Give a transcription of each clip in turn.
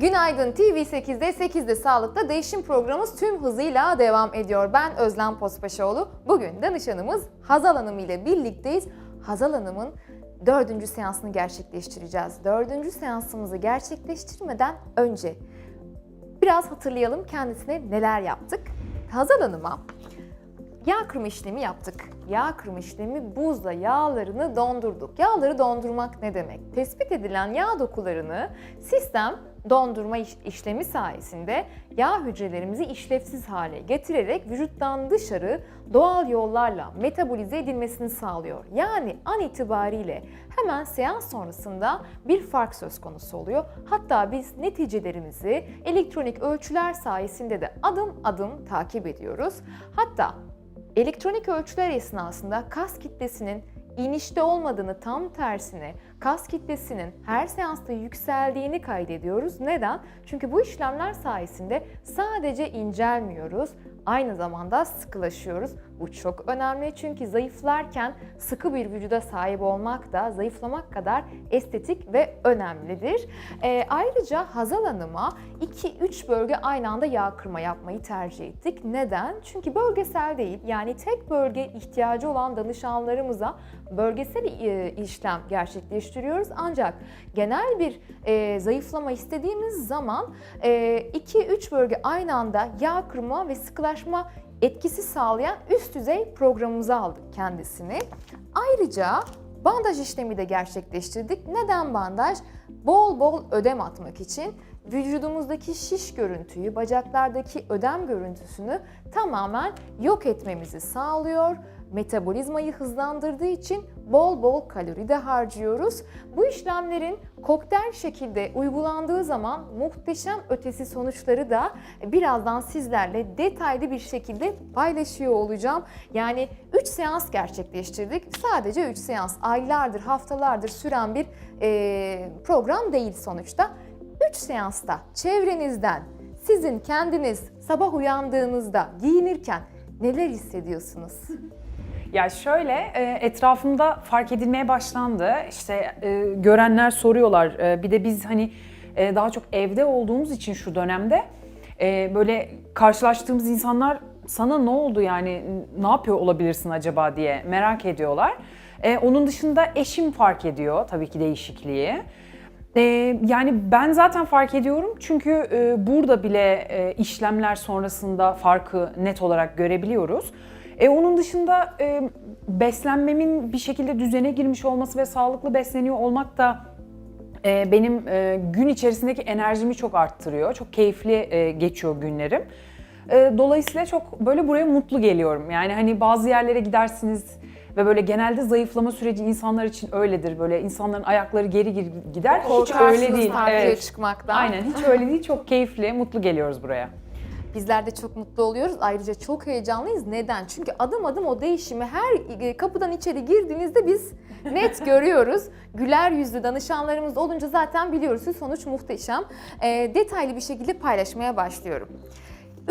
Günaydın TV8'de 8'de Sağlık'ta değişim programımız tüm hızıyla devam ediyor. Ben Özlem Pospaşoğlu. Bugün danışanımız Hazal Hanım ile birlikteyiz. Hazal Hanım'ın dördüncü seansını gerçekleştireceğiz. Dördüncü seansımızı gerçekleştirmeden önce biraz hatırlayalım kendisine neler yaptık. Hazal Hanım'a Yağ kırma işlemi yaptık. Yağ kırma işlemi buzla yağlarını dondurduk. Yağları dondurmak ne demek? Tespit edilen yağ dokularını sistem dondurma iş- işlemi sayesinde yağ hücrelerimizi işlevsiz hale getirerek vücuttan dışarı doğal yollarla metabolize edilmesini sağlıyor. Yani an itibariyle hemen seans sonrasında bir fark söz konusu oluyor. Hatta biz neticelerimizi elektronik ölçüler sayesinde de adım adım takip ediyoruz. Hatta Elektronik ölçüler esnasında kas kitlesinin inişte olmadığını tam tersine kas kitlesinin her seansta yükseldiğini kaydediyoruz. Neden? Çünkü bu işlemler sayesinde sadece incelmiyoruz, aynı zamanda sıkılaşıyoruz. Bu çok önemli çünkü zayıflarken sıkı bir vücuda sahip olmak da zayıflamak kadar estetik ve önemlidir. Ee, ayrıca Hazal Hanım'a 2-3 bölge aynı anda yağ kırma yapmayı tercih ettik. Neden? Çünkü bölgesel değil yani tek bölge ihtiyacı olan danışanlarımıza bölgesel e, işlem gerçekleştiriyoruz. Ancak genel bir e, zayıflama istediğimiz zaman 2-3 bölge aynı anda yağ kırma ve sıkılaşma etkisi sağlayan üst düzey programımıza aldık kendisini. Ayrıca bandaj işlemi de gerçekleştirdik. Neden bandaj? Bol bol ödem atmak için vücudumuzdaki şiş görüntüyü, bacaklardaki ödem görüntüsünü tamamen yok etmemizi sağlıyor. Metabolizmayı hızlandırdığı için bol bol kalori de harcıyoruz. Bu işlemlerin kokteyl şekilde uygulandığı zaman muhteşem ötesi sonuçları da birazdan sizlerle detaylı bir şekilde paylaşıyor olacağım. Yani 3 seans gerçekleştirdik. Sadece 3 seans aylardır, haftalardır süren bir eee, program değil sonuçta. 3 seansta çevrenizden sizin kendiniz sabah uyandığınızda giyinirken neler hissediyorsunuz? Ya şöyle e, etrafımda fark edilmeye başlandı. İşte e, görenler soruyorlar. E, Bir de biz hani daha çok evde olduğumuz için şu dönemde böyle karşılaştığımız insanlar sana ne oldu yani ne yapıyor olabilirsin acaba diye merak ediyorlar. Onun dışında eşim fark ediyor tabii ki değişikliği. Ee, yani ben zaten fark ediyorum çünkü e, burada bile e, işlemler sonrasında farkı net olarak görebiliyoruz. E, onun dışında e, beslenmemin bir şekilde düzene girmiş olması ve sağlıklı besleniyor olmak da e, benim e, gün içerisindeki enerjimi çok arttırıyor. Çok keyifli e, geçiyor günlerim. E, dolayısıyla çok böyle buraya mutlu geliyorum. Yani hani bazı yerlere gidersiniz ve böyle genelde zayıflama süreci insanlar için öyledir. Böyle insanların ayakları geri geri gider. Hiç öyle değil. Evet. çıkmaktan. Aynen hiç öyle değil. Çok keyifli, mutlu geliyoruz buraya. Bizler de çok mutlu oluyoruz. Ayrıca çok heyecanlıyız. Neden? Çünkü adım adım o değişimi her e, kapıdan içeri girdiğinizde biz net görüyoruz. Güler yüzlü danışanlarımız olunca zaten biliyoruz ki sonuç muhteşem. E, detaylı bir şekilde paylaşmaya başlıyorum.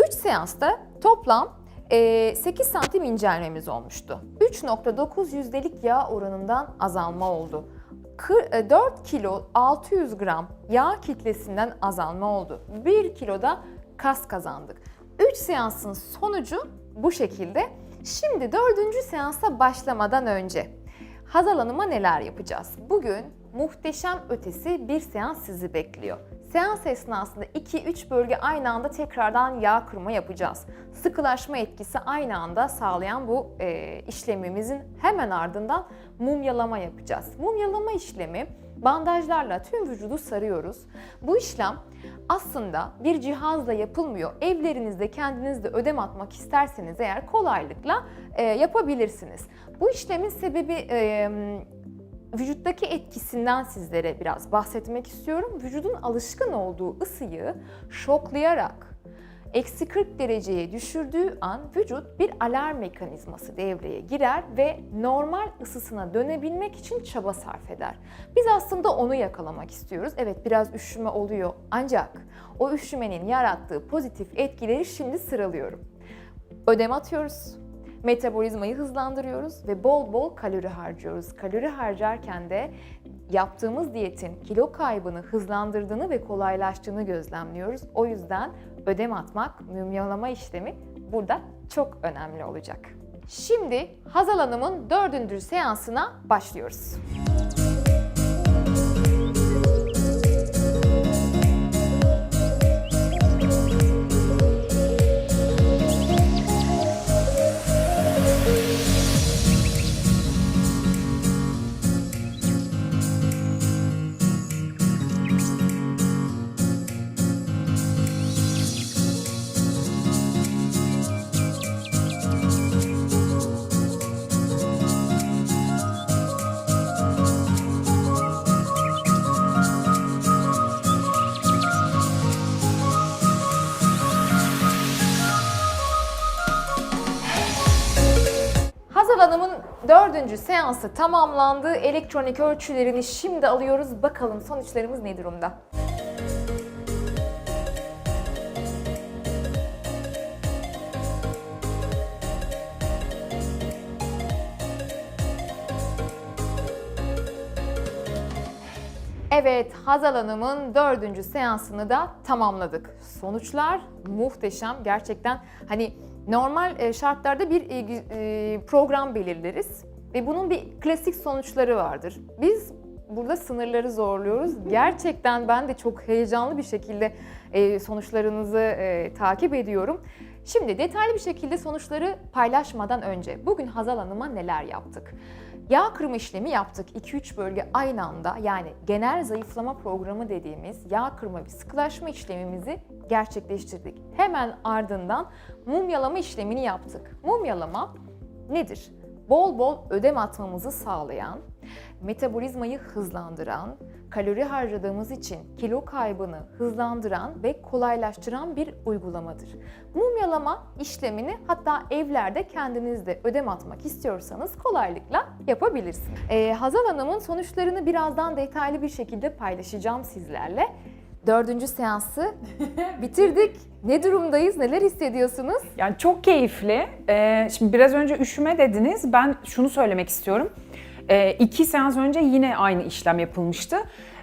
3 seansta toplam e, 8 santim incelmemiz olmuştu. 3.9 yüzdelik yağ oranından azalma oldu. Kı- e, 4 kilo 600 gram yağ kitlesinden azalma oldu. 1 kiloda kas kazandık. 3 seansın sonucu bu şekilde. Şimdi dördüncü seansa başlamadan önce Hazal Hanım'a neler yapacağız? Bugün muhteşem ötesi bir seans sizi bekliyor. Seans esnasında 2-3 bölge aynı anda tekrardan yağ kırma yapacağız. Sıkılaşma etkisi aynı anda sağlayan bu e, işlemimizin hemen ardından mumyalama yapacağız. Mumyalama işlemi bandajlarla tüm vücudu sarıyoruz. Bu işlem aslında bir cihazla yapılmıyor. Evlerinizde kendiniz de ödem atmak isterseniz eğer kolaylıkla e, yapabilirsiniz. Bu işlemin sebebi e, vücuttaki etkisinden sizlere biraz bahsetmek istiyorum. Vücudun alışkın olduğu ısıyı şoklayarak eksi 40 dereceye düşürdüğü an vücut bir alarm mekanizması devreye girer ve normal ısısına dönebilmek için çaba sarf eder. Biz aslında onu yakalamak istiyoruz. Evet biraz üşüme oluyor ancak o üşümenin yarattığı pozitif etkileri şimdi sıralıyorum. Ödem atıyoruz. Metabolizmayı hızlandırıyoruz ve bol bol kalori harcıyoruz. Kalori harcarken de yaptığımız diyetin kilo kaybını hızlandırdığını ve kolaylaştığını gözlemliyoruz. O yüzden ödem atmak, mümyalama işlemi burada çok önemli olacak. Şimdi Hazal Hanım'ın dördüncü seansına başlıyoruz. Hazal Hanım'ın dördüncü seansı tamamlandı. Elektronik ölçülerini şimdi alıyoruz. Bakalım sonuçlarımız ne durumda? Evet, Hazal Hanım'ın dördüncü seansını da tamamladık. Sonuçlar muhteşem. Gerçekten hani normal e, şartlarda bir e, e, program belirleriz ve bunun bir klasik sonuçları vardır. Biz burada sınırları zorluyoruz. Gerçekten ben de çok heyecanlı bir şekilde sonuçlarınızı takip ediyorum. Şimdi detaylı bir şekilde sonuçları paylaşmadan önce bugün Hazal Hanım'a neler yaptık? Yağ kırma işlemi yaptık. 2-3 bölge aynı anda yani genel zayıflama programı dediğimiz yağ kırma ve sıkılaşma işlemimizi gerçekleştirdik. Hemen ardından mumyalama işlemini yaptık. Mumyalama nedir? Bol bol ödem atmamızı sağlayan, metabolizmayı hızlandıran, kalori harcadığımız için kilo kaybını hızlandıran ve kolaylaştıran bir uygulamadır. Mumyalama işlemini hatta evlerde kendiniz de ödem atmak istiyorsanız kolaylıkla yapabilirsiniz. Ee, Hazal Hanım'ın sonuçlarını birazdan detaylı bir şekilde paylaşacağım sizlerle. Dördüncü seansı bitirdik. Ne durumdayız? Neler hissediyorsunuz? Yani çok keyifli. Ee, şimdi biraz önce üşüme dediniz. Ben şunu söylemek istiyorum. Ee, iki seans önce yine aynı işlem yapılmıştı.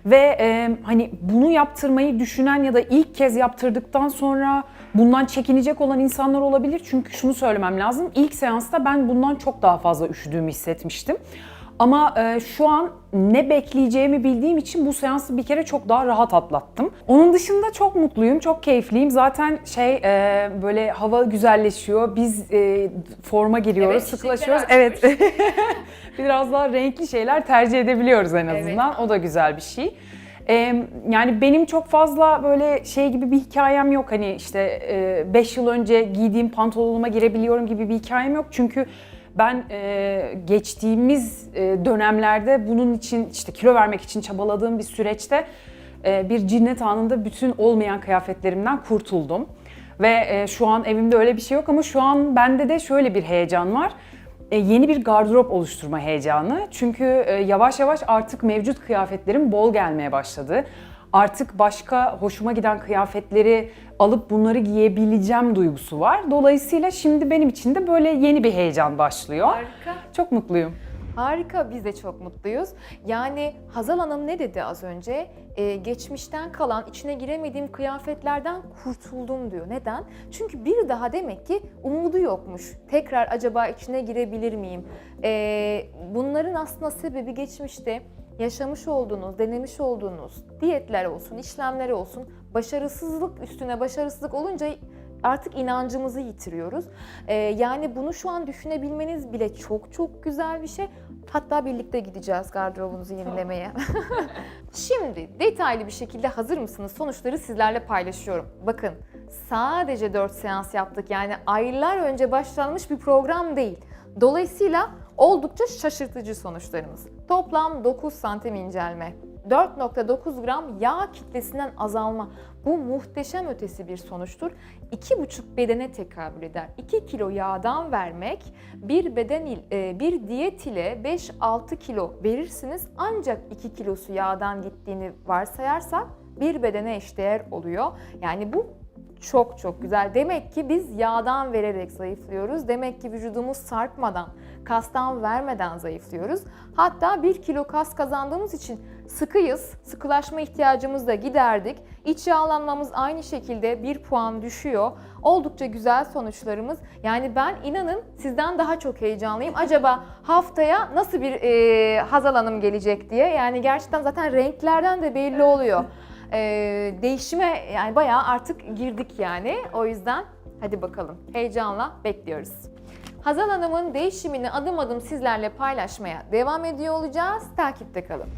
Ve e, hani bunu yaptırmayı düşünen ya da ilk kez yaptırdıktan sonra bundan çekinecek olan insanlar olabilir. Çünkü şunu söylemem lazım. İlk seansta ben bundan çok daha fazla üşüdüğümü hissetmiştim. Ama e, şu an ne bekleyeceğimi bildiğim için bu seansı bir kere çok daha rahat atlattım. Onun dışında çok mutluyum, çok keyifliyim. Zaten şey e, böyle hava güzelleşiyor. Biz e, forma giriyoruz, Evet, sıkılaşıyoruz. çiçekler Evet. Biraz daha renkli şeyler tercih edebiliyoruz en Evet. azından. O da güzel bir şey. Ee, yani benim çok fazla böyle şey gibi bir hikayem yok. Hani işte 5 yıl önce giydiğim pantolonuma girebiliyorum gibi bir hikayem yok. Çünkü ben e, geçtiğimiz e, dönemlerde bunun için işte kilo vermek için çabaladığım bir süreçte e, bir cinnet anında bütün olmayan kıyafetlerimden kurtuldum. Ve e, şu an evimde öyle bir şey yok ama şu an bende de şöyle bir heyecan var. E, yeni bir gardırop oluşturma heyecanı. Çünkü e, yavaş yavaş artık mevcut kıyafetlerim bol gelmeye başladı. Artık başka hoşuma giden kıyafetleri alıp bunları giyebileceğim duygusu var. Dolayısıyla şimdi benim için de böyle yeni bir heyecan başlıyor. Harika. Çok mutluyum. Harika, biz de çok mutluyuz. Yani Hazal Hanım ne dedi az önce? Ee, geçmişten kalan, içine giremediğim kıyafetlerden kurtuldum diyor. Neden? Çünkü bir daha demek ki umudu yokmuş. Tekrar acaba içine girebilir miyim? Ee, bunların aslında sebebi geçmişte yaşamış olduğunuz, denemiş olduğunuz diyetler olsun, işlemler olsun, başarısızlık üstüne başarısızlık olunca artık inancımızı yitiriyoruz. Ee, yani bunu şu an düşünebilmeniz bile çok çok güzel bir şey. Hatta birlikte gideceğiz gardırobunuzu yenilemeye. Şimdi detaylı bir şekilde hazır mısınız? Sonuçları sizlerle paylaşıyorum. Bakın sadece 4 seans yaptık. Yani aylar önce başlanmış bir program değil. Dolayısıyla oldukça şaşırtıcı sonuçlarımız. Toplam 9 santim incelme. 4.9 gram yağ kitlesinden azalma. Bu muhteşem ötesi bir sonuçtur. 2,5 bedene tekabül eder. 2 kilo yağdan vermek bir beden e, bir diyet ile 5-6 kilo verirsiniz ancak 2 kilosu yağdan gittiğini varsayarsak bir bedene eşdeğer oluyor. Yani bu çok çok güzel. Demek ki biz yağdan vererek zayıflıyoruz. Demek ki vücudumuz sarkmadan, kastan vermeden zayıflıyoruz. Hatta 1 kilo kas kazandığımız için sıkıyız. Sıkılaşma ihtiyacımızı da giderdik. İç yağlanmamız aynı şekilde bir puan düşüyor. Oldukça güzel sonuçlarımız. Yani ben inanın sizden daha çok heyecanlıyım. Acaba haftaya nasıl bir e, Hazal Hanım gelecek diye. Yani gerçekten zaten renklerden de belli oluyor. E, değişime yani bayağı artık girdik yani. O yüzden hadi bakalım heyecanla bekliyoruz. Hazal Hanım'ın değişimini adım adım sizlerle paylaşmaya devam ediyor olacağız. Takipte kalın.